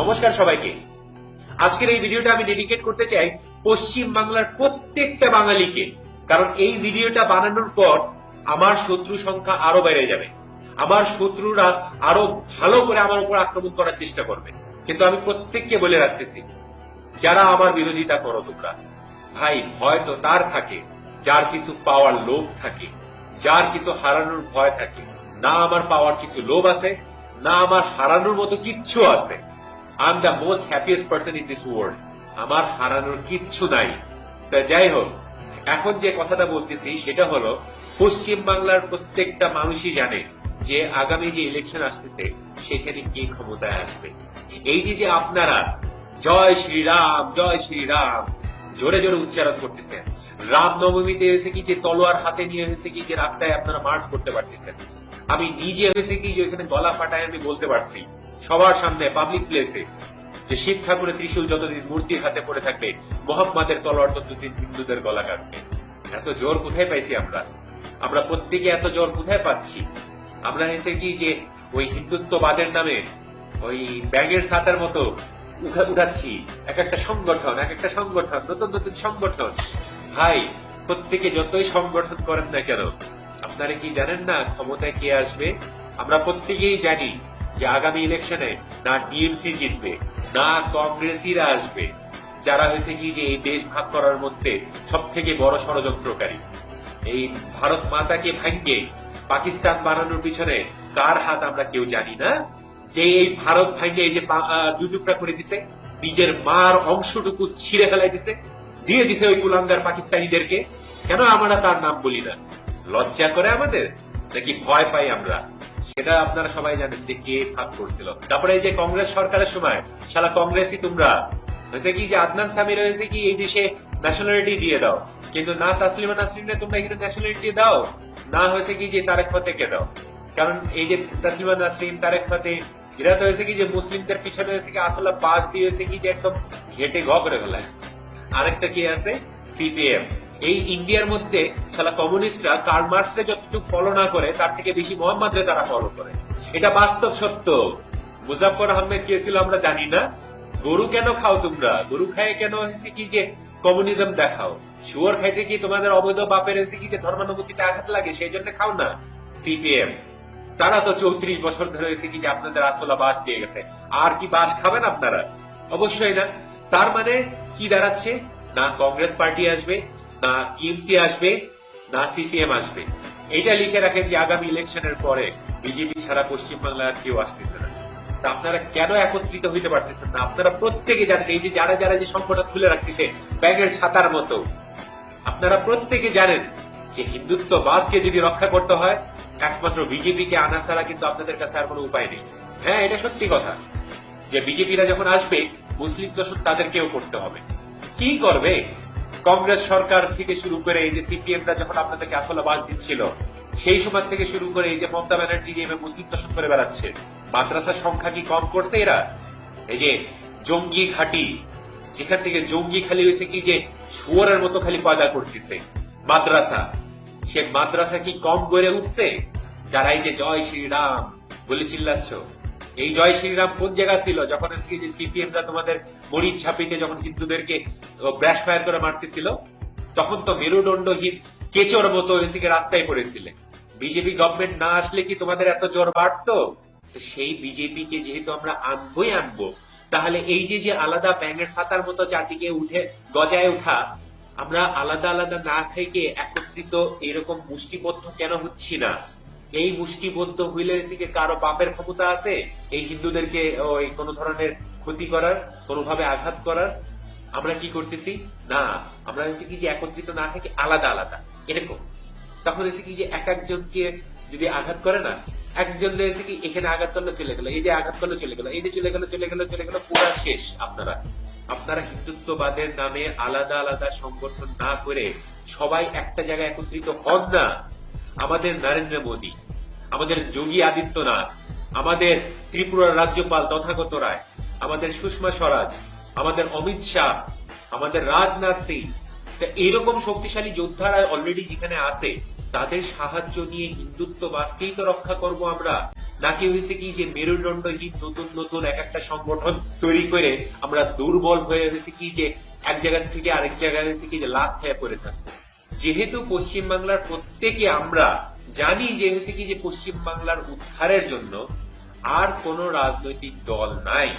নমস্কার সবাইকে। আজকের এই ভিডিওটা আমি ডেডিকেট করতে চাই পশ্চিম বাংলার প্রত্যেকটা বাঙালিকে, কারণ এই ভিডিওটা বানানোর পর আমার শত্রু সংখ্যা আরও বেড়ে যাবে। আমার শত্রুরা আরও ভালো করে আমার উপর আক্রমণ করার চেষ্টা করবে। কিন্তু আমি প্রত্যেককে বলে রাখতেছি, যারা আমার বিরোধিতা করো তোমরা, ভাই, ভয় তো তার থাকে, যার কিছু পাওয়ার লোভ থাকে, যার কিছু হারানোর ভয় থাকে, না আমার পাওয়ার কিছু লোভ আছে, না আমার হারানোর মতো কিচ্ছু আছে। I am the most happiest person in this world আমার হারানোর কিচ্ছু নাই। তা যাই হোক, এখন যে কথাটা বলতেছি, সেটা হলো, পশ্চিম বাংলার প্রত্যেকটা মানুষই জানে যে আগামী যে ইলেকশন আসতেছে, সেখানে কে ক্ষমতায় আসবে। এই যে যে আপনারা, জয় শ্রীরাম জয় শ্রীরাম, জোরে জোরে উচ্চারণ করতেছেন। রাম নবমীতে এসে কি যে তলোয়ার হাতে নিয়ে এসে কি যে রাস্তায় আপনারা মার্চ করতে পারতেছেন। আমি নিজে হয়েছে কি যে ওইখানে গলা ফাটায় আমি বলতে পারছি। সবার সামনে পাবলিক প্লেসে যে শিব ঠাকুরের ত্রিশূল যতদিন মূর্তির হাতে পড়ে থাকবে, মোহাম্মদের তলোয়ার ততদিন হিন্দুদের গলা কাটবে। এত জোর কোথায় পাইছি আমরা? আমরা প্রত্যেকে এত জোর কোথায় পাচ্ছি? আমরা হয়েছে কি যে ওই হিন্দুত্ববাদের নামে ওই ব্যাগের সাতার মতো উঠাচ্ছি? এক একটা সংগঠন, এক একটা সংগঠন, নতুন নতুন সংগঠন। ভাই, প্রত্যেকে যতই সংগঠন করেন না কেন, আপনারা কি জানেন না ক্ষমতায় কে আসবে? আমরা প্রত্যেকেই জানি যে আগামী ইলেকশনে না টিএমসি জিতবে না কংগ্রেসিরা আসবে যারা হয়েছে কি যে এই দেশ ভাগ করার মধ্যে সব থেকে বড় ষড়যন্ত্রকারী। এই ভারত মাতাকে ভাঙ্গে পাকিস্তান বানানোর পিছনে কার হাত আমরা কেউ জানি না। যে এই ভারত ভাঙ্গে এই যে পা- আহ, দু টুকরা করে দিছে নিজের মার অংশটুকু ছিঁড়ে ফেলাই দিছে দিয়ে দিছে ওই কুলাঙ্গার পাকিস্তানিদেরকে। কেন আমরা তার নাম বলি না? লজ্জা করে আমাদের? নাকি ভয় পাই আমরা? সেটা আপনারা সবাই জানেন যে কে ভাগ করছিল। তারপরে এই যে কংগ্রেস সরকারের সময়, শালা কংগ্রেসই তোমরা। হয়েছে কি যে আদনান সামির হয়েছে কি এই দেশে ন্যাশনালিটি দিয়ে দাও। কিন্তু না তাসলিমা নাসরিনে তোমরা এখানে ন্যাশনালিটি দাও, না হয়েছে কি যে তারেক ফতেকে দাও। কারণ এই যে তাসলিমা নাসরিন, তারেক ফতে এরা তো হয়েছে কি যে মুসলিমদের পিছনে হয়েছে কি আসলে পাস দিয়ে হয়েছে কি যে একদম ঘেটে ঘ করে ফেলায়। আরেকটা কি আছে? সিপিএম এই ইন্ডিয়ার মধ্যে সালা কমিউনিস্টরা কার্ল মার্কসকে যতটুকু ফলো না করে, তার থেকে বেশি মোহাম্মদরে তারা ফলো করে। এটা বাস্তব সত্য। মুজাফর আহমেদ কে ছিল আমরা জানি না। গরু কেন খাও তোমরা? গরু খায় কেন হয়েছে কি যে কমিউনিজম দেখাও? শুয়োর খাইতে কি তোমাদের অবৈধ বাপের এসে কি যে ধর্মানুভূতিতে আঘাত লাগে? সেই জন্য খাও না সিপিএম তারা তো চৌত্রিশ বছর ধরে এসে কি যে আপনাদের আসলা বাস দিয়ে গেছে। আর কি বাস খাবেন আপনারা? অবশ্যই না। তার মানে কি দাঁড়াচ্ছে? না, কংগ্রেস পার্টি আসবে না টিএমসি আসবে, না সিপিএম আসবে। এইটা লিখে রাখেন যে আগামী ইলেকশনের পরে বিজেপি ছাড়া পশ্চিমবাংলা আর কেউ আসতেছে না। তা আপনারা কেন একত্রিত হইতে পারতেছেন না? আপনারা প্রত্যেকে জানেন, এই যে যারা যারা যে সংগঠন খুলে রাখতেছে ব্যাগের ছাতার মতো, আপনারা প্রত্যেকে জানেন যে হিন্দুত্ববাদকে যদি রক্ষা করতে হয়, একমাত্র বিজেপিকে আনা ছাড়া কিন্তু আপনাদের কাছে আর কোনো উপায় নেই। হ্যাঁ এটা সত্যি কথা যে বিজেপিরা যখন আসবে, মুসলিম দোষণ তাদেরকেও করতে হবে। কি করবে? কংগ্রেস সরকার থেকে শুরু করে এই যে সিপিএমরা যখন আপনাদেরকে আসলে বাস দিচ্ছিল, সেই সময় থেকে শুরু করে এই যে মমতা ব্যানার্জি যে মুসলিম দোষণ করে বেড়াচ্ছে, মাদ্রাসার সংখ্যা কি কম করছে এরা? এই যে জঙ্গি ঘাটি, যেখান থেকে জঙ্গি খালি হয়েছে কি যে শুয়ারের মতো খালি পয়দা করতেছে, মাদ্রাসা। সে মাদ্রাসা কি কম গড়ে উঠছে? যারা এই যে জয় শ্রীরাম, বলে চিল্লাচ্ছ? এই জয় শ্রীরাম কোন জায়গা ছিল? যখন আজকে যে সিপিএম রা তোমাদের মরিচ ছাপিতে যখন হিন্দুদেরকে ব্রাশ ফায়ার করে মারতেছিল, তখন তো মেরুদণ্ডহীন কেচোর মতো এসিকে রাস্তায় পড়েছিলে। বিজেপি গভর্নমেন্ট না আসলে কি তোমাদের এত জোর বাড়তো? সেই বিজেপি কে যেহেতু আমরা আনবোই আনব, তাহলে এই যে যে আলাদা ব্যাঙের ছাতার মতো চারদিকে উঠে গজায় উঠা আমরা আলাদা আলাদা না থেকে একত্রিত এরকম মুষ্টিবদ্ধ কেন হচ্ছি না? এই মুষ্টিবদ্ধ হইলে এসে কারও বাপের ক্ষমতা আছে? এই হিন্দুদেরকে ওই কোনো ধরনের ক্ষতি করার, কোনোভাবে আঘাত করার? আমরা কি করতেছি? না, আমরা হচ্ছে কি একত্রিত না থেকে আলাদা আলাদা। এরকম। তখন এসে কি যে এক একজনকে যদি আঘাত করে না, একজন এসে কি এখানে আঘাত করলে চলে গেল, এই যে আঘাত করলে চলে গেল, এই যে চলে গেল চলে গেল চলে গেল, পুরা শেষ আপনারা। আপনারা হিন্দুত্ববাদের নামে আলাদা আলাদা সংগঠন না করে সবাই একটা জায়গায় একত্রিত হন না। আমাদের নরেন্দ্র মোদী, আমাদের যোগী আদিত্যনাথ, আমাদের ত্রিপুরার রাজ্যপাল তথাগত রায়, আমাদের সুষমা স্বরাজ, আমাদের অমিত শাহ, আমাদের রাজনাথ সিং, তা এরকম শক্তিশালী যোদ্ধারা অলরেডি যেখানে আছে, তাদের সাহায্য নিয়ে হিন্দুত্ববাদকেই তো রক্ষা করব আমরা? নাকি হয়েছে কি যে মেরুদণ্ডহীন নতুন নতুন এক একটা সংগঠন তৈরি করে আমরা দুর্বল হয়ে হয়েছে কি যে এক জায়গা থেকে আরেক জায়গায় হয়েছে কি যে লাভ খেয়ে পড়ে থাকব? যেহেতু পশ্চিম বাংলার প্রত্যেকে আমরা জানি যে হয়েছে কি যে পশ্চিম বাংলার উদ্ধারের জন্য আর কোনো রাজনৈতিক দল নাই।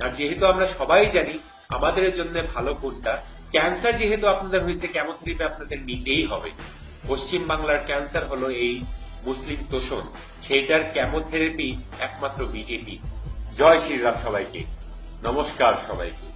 আর যেহেতু আমরা সবাই জানি আমাদের জন্য ভালো কোনটা, ক্যান্সার যেহেতু আপনাদের হয়েছে কেমোথেরাপি আপনাদের নিতেই হবে। পশ্চিম বাংলার ক্যান্সার হলো এই মুসলিম তোষণ, সেইটার কেমোথেরাপি একমাত্র বিজেপি। জয় শ্রীরাম সবাইকে। নমস্কার সবাইকে।